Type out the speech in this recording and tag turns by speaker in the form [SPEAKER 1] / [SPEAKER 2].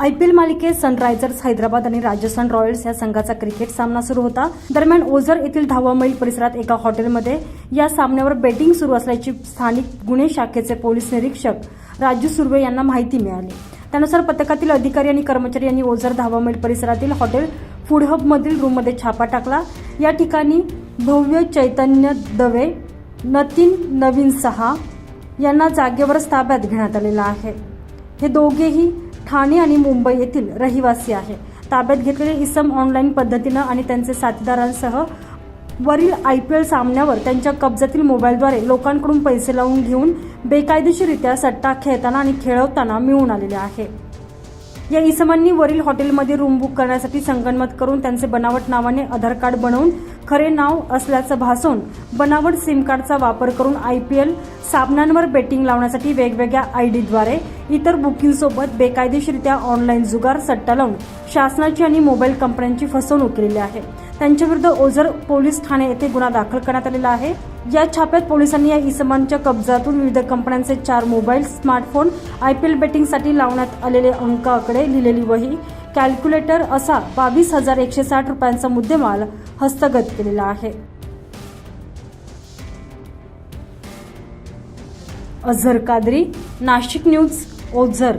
[SPEAKER 1] I P L मालिकेत Sunrisers Hyderabad आणि Rajasthan Royals या संघाचा क्रिकेट सामना सुरू होता. दरम्यान ओझर येथील धावा मैल परिसरात एका हॉटेलमध्ये या सामन्यावर बेटिंग सुरू असल्याची स्थानिक गुन्हे शाखेचे पोलीस निरीक्षक राजू सुर्वे यांना माहिती मिळाली. त्यानुसार पथकातील अधिकारी आणि कर्मचारी यांनी ओझर धावा मैल परिसरातील हॉटेल फूड हबमधील रूममध्ये छापा टाकला. या ठिकाणी भव्य चैतन्य दवे नतीन नवीन सहा यांना जागेवरच ताब्यात घेण्यात आलेलं आहे. हे दोघेही ठाणे आणि मुंबई येथील रहिवासी आहे. ताब्यात घेतलेले इसम ऑनलाईन पद्धतीनं आणि त्यांचे साथीदारांसह वरील आय पी एल सामन्यावर त्यांच्या कब्जातील मोबाईलद्वारे लोकांकडून पैसे लावून घेऊन बेकायदेशीररित्या सट्टा खेळताना आणि खेळवताना मिळून आलेले आहे. या इसमांनी वरील हॉटेलमध्ये रूम बुक करण्यासाठी संगनमत करून त्यांचे बनावट नावाने आधार कार्ड बनवून खरे नाव असल्याचं भासवून बनावट सिम कार्डचा वापर करून आय पी एल सामन्यांवर बेटिंग लावण्यासाठी वेगवेगळ्या आयडीद्वारे इतर बुकिंगसोबत बेकायदेशीरित्या ऑनलाईन जुगार सट्टा लावून शासनाची आणि मोबाईल कंपन्यांची फसवणूक केलेली आहे. त्यांच्याविरुद्ध ओझर पोलीस ठाणे येथे गुन्हा दाखल करण्यात आलेला आहे. या छाप्यात पोलिसांनी या इसमांच्या कब्जातून विविध कंपन्यांचे चार mobile smartphone I P L बेटिंगसाठी लावण्यात आलेले अंकाकडे लिहिलेली वही कॅल्क्युलेटर असा बावीस हजार एकशे साठ रुपयांचा मुद्देमाल हस्तगत केलेला आहे. अझर कादरी नाशिक न्यूज ओझर